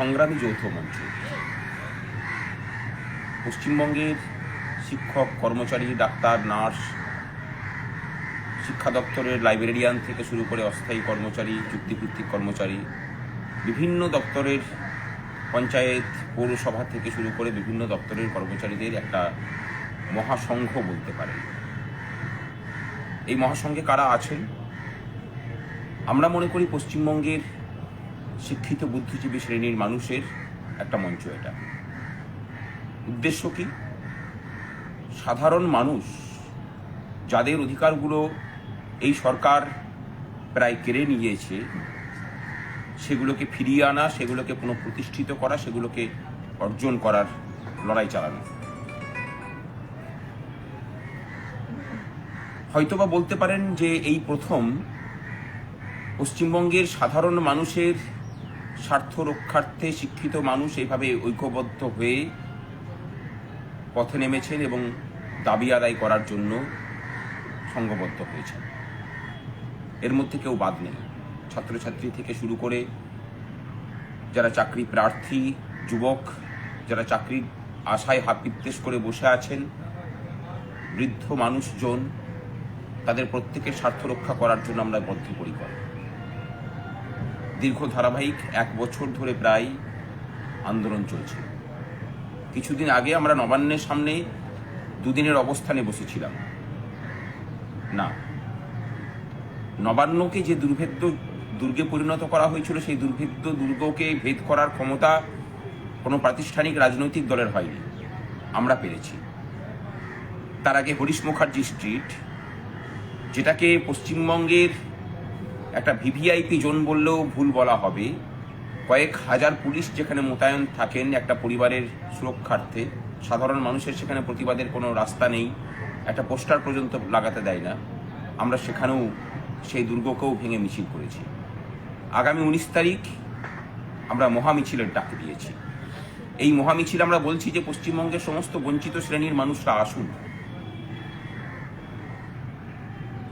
সংগ্রামী যৌথ মঞ্চ। পশ্চিমবঙ্গের শিক্ষক, কর্মচারী, ডাক্তার, নার্স, শিক্ষা দপ্তরের লাইব্রেরিয়ান থেকে শুরু করে অস্থায়ী কর্মচারী, চুক্তিভিত্তিক কর্মচারী, বিভিন্ন দপ্তরের পঞ্চায়েত, পৌরসভা থেকে শুরু করে বিভিন্ন দপ্তরের কর্মচারীদের একটা মহাসংঘ বলতে পারেন। এই মহাসংঘে কারা আছেন? আমরা মনে করি পশ্চিমবঙ্গের শিক্ষিত বুদ্ধিজীবী শ্রেণির মানুষের একটা মঞ্চ এটা। উদ্দেশ্য কি? সাধারণ মানুষ যাদের অধিকারগুলো এই সরকার প্রায় কেড়ে নিয়েছে, সেগুলোকে ফিরিয়ে আনা, সেগুলোকে পুনঃপ্রতিষ্ঠিত করা, সেগুলোকে অর্জন করার লড়াই চালানো। হয়তোবা বলতে পারেন যে এই প্রথম পশ্চিমবঙ্গের সাধারণ মানুষের স্বার্থ রক্ষার্থে শিক্ষিত মানুষ এইভাবে ঐক্যবদ্ধ হয়ে পথে নেমেছেন এবং দাবি আদায় করার জন্য সংঘবদ্ধ হয়েছেন। এর মধ্যে কেউ বাদ নেই। ছাত্রছাত্রী থেকে শুরু করে যারা চাকরি প্রার্থী, যুবক, যারা চাকরির আশায় হাপিত্তেশ করে বসে আছেন, বৃদ্ধ মানুষজন, তাদের প্রত্যেকের স্বার্থ রক্ষা করার জন্য আমরা বদ্ধপরিকর। দীর্ঘ ধারাবাহিক এক বছর ধরে প্রায় আন্দোলন চলছে। কিছুদিন আগে আমরা নবান্নের সামনে দুদিনের অবস্থানে বসেছিলাম। না, নবান্নকে যে দুর্ভেদ্য দুর্গে পরিণত করা হয়েছিল, সেই দুর্ভেদ্য দুর্গকে ভেদ করার ক্ষমতা কোনো প্রাতিষ্ঠানিক রাজনৈতিক দলের হয়নি। আমরা পেরেছি। তার আগে হরিশ মুখার্জি স্ট্রিট, যেটাকে পশ্চিমবঙ্গের একটা ভিভিআইপি জোন বললেও ভুল বলা হবে। কয়েক হাজার পুলিশ যেখানে মোতায়েন থাকেন একটা পরিবারের সুরক্ষার্থে, সাধারণ মানুষের সেখানে প্রতিবাদের কোনো রাস্তা নেই, একটা পোস্টার পর্যন্ত লাগাতে দেয় না। আমরা সেখানেও সেই দুর্গকেও ভেঙে মিছিল করেছি। আগামী উনিশ তারিখ আমরা মহামিছিলের ডাক দিয়েছি। এই মহামিছিল আমরা বলছি যে পশ্চিমবঙ্গের সমস্ত বঞ্চিত শ্রেণির মানুষরা আসুন।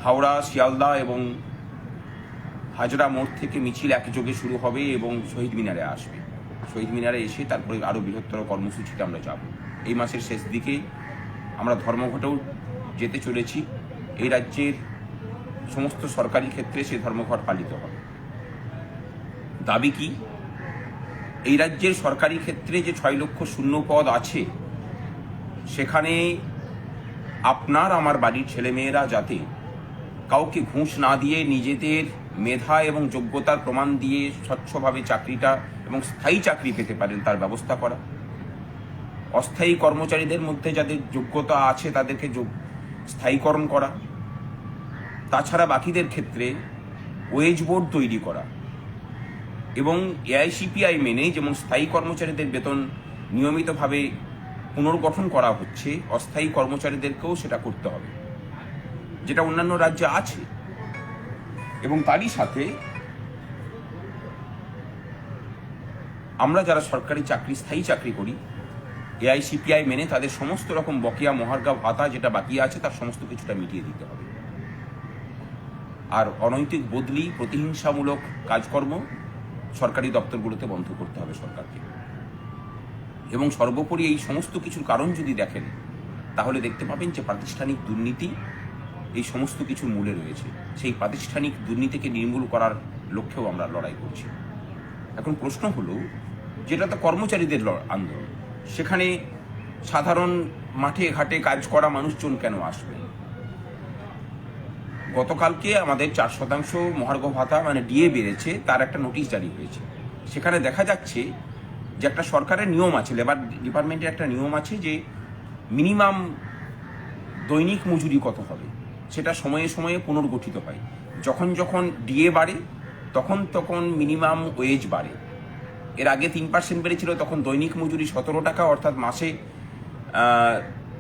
হাওড়া, শিয়ালদা এবং হাজরা মোড় থেকে মিছিল একযোগে শুরু হবে এবং শহীদ মিনারে আসবে। শহীদ মিনারে এসে তারপরে আরও বৃহত্তর কর্মসূচিতে আমরা যাব। এই মাসের শেষ দিকে আমরা ধর্মঘটেও যেতে চলেছি। এই রাজ্যের সমস্ত সরকারি ক্ষেত্রে সে ধর্মঘট পালিত হবে। দাবি কি? এই রাজ্যের সরকারি ক্ষেত্রে যে ছয় লক্ষ শূন্য পদ আছে, সেখানে আপনার, আমার বাড়ির ছেলেমেয়েরা যাতে কাউকে ঘুষ না দিয়ে নিজেদের মেধা এবং যোগ্যতার প্রমাণ দিয়ে স্বচ্ছভাবে চাকরিটা এবং স্থায়ী চাকরি পেতে পারেন তার ব্যবস্থা করা। অস্থায়ী কর্মচারীদের মধ্যে যাদের যোগ্যতা আছে তাদেরকে স্থায়ীকরণ করা। তাছাড়া বাকিদের ক্ষেত্রে ওয়েজ বোর্ড তৈরি করা এবং এআইসিপিআই মেনে যেমন স্থায়ী কর্মচারীদের বেতন নিয়মিতভাবে পুনর্গঠন করা হচ্ছে, অস্থায়ী কর্মচারীদেরকেও সেটা করতে হবে। যেটা অন্যান্য রাজ্যে আছে। এবং তারই সাথে আমরা যারা সরকারি চাকরি, স্থায়ী চাকরি করি এআইসিপিআই মেনে তাদের সমস্ত রকম বকেয়া, মহার্গা ভাতা যেটা বাকি আছে তার সমস্ত কিছুটা মিটিয়ে দিতে হবে। আর অনৈতিক বদলি, প্রতিহিংসামূলক কাজকর্ম সরকারি দপ্তরগুলোতে বন্ধ করতে হবে সরকারকে। এবং সর্বোপরি এই সমস্ত কিছুর কারণ যদি দেখেন, তাহলে দেখতে পাবেন যে প্রাতিষ্ঠানিক দুর্নীতি এই সমস্ত কিছুর মূলে রয়েছে। সেই প্রাতিষ্ঠানিক দুর্নীতিকে নির্মূল করার লক্ষ্যেও আমরা লড়াই করছি। এখন প্রশ্ন হলো, যেটা তো কর্মচারীদের আন্দোলন, সেখানে সাধারণ মাঠে ঘাটে কাজ করা মানুষজন কেন আসবে? গতকালকে আমাদের চার শতাংশ মহার্ঘ ভাতা মানে ডিএ বেড়েছে, তার একটা নোটিশ জারি হয়েছে। সেখানে দেখা যাচ্ছে যে একটা সরকারের নিয়ম আছে, লেবার ডিপার্টমেন্টের একটা নিয়ম আছে যে মিনিমাম দৈনিক মজুরি কত হবে? সেটা সময়ে সময়ে পুনর্গঠিত হয়। যখন যখন ডিএ বাড়ে, তখন তখন মিনিমাম ওয়েজ বাড়ে। এর আগে তিন পার্সেন্ট বেড়েছিল, তখন দৈনিক মজুরি সতেরো টাকা, অর্থাৎ মাসে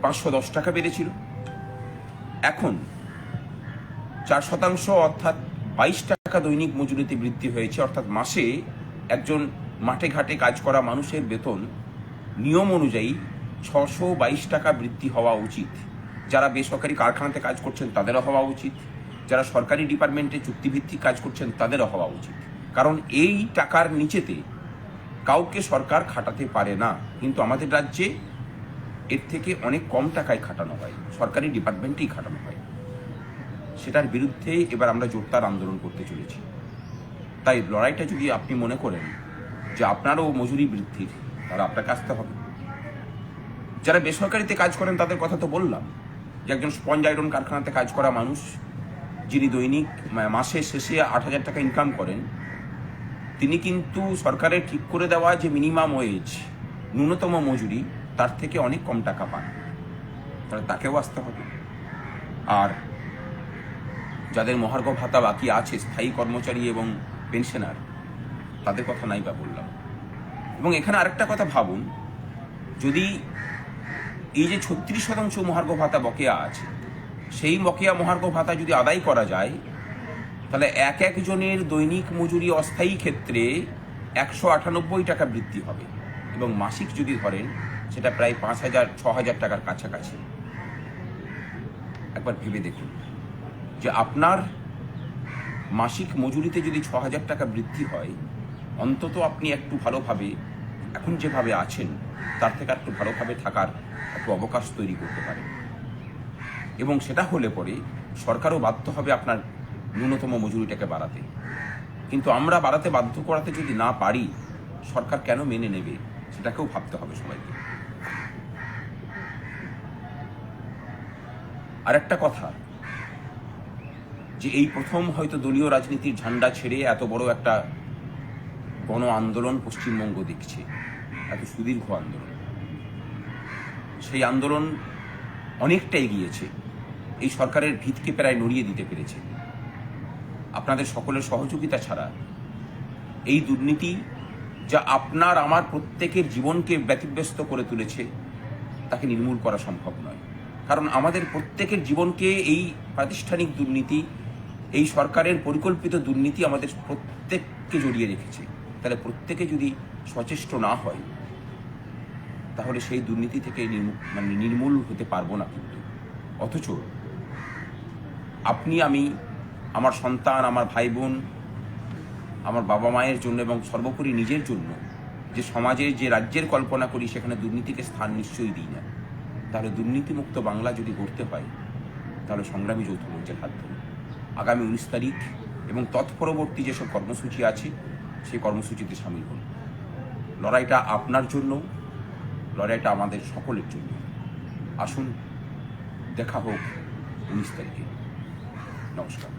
পাঁচশো দশ টাকা বেড়েছিল। এখন চার শতাংশ, অর্থাৎ বাইশ টাকা দৈনিক মজুরিতে বৃদ্ধি হয়েছে, অর্থাৎ মাসে একজন মাঠে ঘাটে কাজ করা মানুষের বেতন নিয়ম অনুযায়ী ছশো বাইশ টাকা বৃদ্ধি হওয়া উচিত। যারা বেসরকারি কারখানাতে কাজ করছেন তাদেরও হওয়া উচিত। যারা সরকারি ডিপার্টমেন্টে চুক্তিভিত্তিক কাজ করছেন তাদেরও হওয়া উচিত। কারণ এই টাকার নিচেতে কাউকে সরকার খাটাতে পারে না। কিন্তু আমাদের রাজ্যে এর থেকে অনেক কম টাকায় খাটানো হয়। সরকারি ডিপার্টমেন্টেই খাটানো হয়। সেটার বিরুদ্ধে এবার আমরা জোরদার আন্দোলন করতে চলেছি। তাই লড়াইটা যদি আপনি মনে করেন যে আপনারও মজুরি বৃদ্ধির তারা আপনাকে আসতে হবে। যারা বেসরকারিতে কাজ করেন তাদের কথা তো বললাম। যে একজন স্পঞ্জ আয়রন কারখানাতে কাজ করা মানুষ, যিনি দৈনিক মা- মাসের শেষে আট হাজার টাকা ইনকাম করেন, তিনি কিন্তু সরকারের ঠিক করে দেওয়া যে মিনিমাম ওয়েজ ন্যূনতম মজুরি, তার থেকে অনেক কম টাকা পান। তাহলে তাকেও আসতে হবে। আর যাদের মহার্ঘ ভাতা বাকি আছে, স্থায়ী কর্মচারী এবং পেনশনার তাদের কথা নাই বা বললাম। এবং এখানে আরেকটা কথা ভাবুন, যদি এই যে ছত্রিশ শতাংশ মহার্ঘ ভাতা বকেয়া আছে, সেই বকেয়া মহার্ঘ ভাতা যদি আদায় করা যায়, তাহলে এক একজনের দৈনিক মজুরি অস্থায়ী ক্ষেত্রে একশো আটানব্বই টাকা বৃদ্ধি হবে এবং মাসিক যদি ধরেন, সেটা প্রায় পাঁচ হাজার, ছ হাজার টাকার কাছাকাছি। একবার ভেবে দেখুন যে আপনার মাসিক মজুরিতে যদি ছ হাজার টাকা বৃদ্ধি হয়, অন্তত আপনি একটু ভালোভাবে এখন যেভাবে আছেন, তার থেকে একটু ভালোভাবে থাকার একটু অবকাশ তৈরি করতে পারেন। এবং সেটা হলে পরে সরকারও বাধ্য হবে আপনার ন্যূনতম মজুরিটাকে বাড়াতে। কিন্তু আমরা বাড়াতে বাধ্য করাতে যদি না পারি, সরকার কেন মেনে নেবে, সেটাকেও ভাবতে হবে সবাইকে। আরেকটা কথা, যে এই প্রথম হয়তো দলীয় রাজনীতির ঝান্ডা ছেড়ে এত বড় একটা গণ আন্দোলন পশ্চিমবঙ্গ দেখছে, এত সুদীর্ঘ আন্দোলন। সেই আন্দোলন অনেকটা এগিয়েছে, এই সরকারের ভিতকে প্রায় নড়িয়ে দিতে পেরেছে। আপনাদের সকলের সহযোগিতা ছাড়া এই দুর্নীতি যা আপনার, আমার প্রত্যেকের জীবনকে ব্যতিব্যস্ত করে তুলেছে, তাকে নির্মূল করা সম্ভব নয়। কারণ আমাদের প্রত্যেকের জীবনকে এই প্রাতিষ্ঠানিক দুর্নীতি, এই সরকারের পরিকল্পিত দুর্নীতি আমাদের প্রত্যেককে জড়িয়ে রেখেছে। তাহলে প্রত্যেকে যদি সচেষ্ট না হয়, তাহলে সেই দুর্নীতি থেকে মানে নির্মূল হতে পারব না কিন্তু। অথচ আপনি, আমি, আমার সন্তান, আমার ভাই বোন আমার বাবা মায়ের জন্য এবং সর্বোপরি নিজের জন্য যে সমাজে যে রাজ্যের কল্পনা করি, সেখানে দুর্নীতিকে স্থান নিশ্চয়ই দিই না। তাহলে দুর্নীতিমুক্ত বাংলা যদি গড়তে হয়, তাহলে সংগ্রামী যৌথ মঞ্চের হাত ধরুন আগামী উনিশ তারিখ এবং তৎপরবর্তী যেসব কর্মসূচি আছে সেই কর্মসূচিতে সামিল হন। লড়াইটা আপনার জন্য, লড়াইটা আমাদের সকলের জন্য। আসুন, দেখা হোক উনিশ তারিখে। নমস্কার।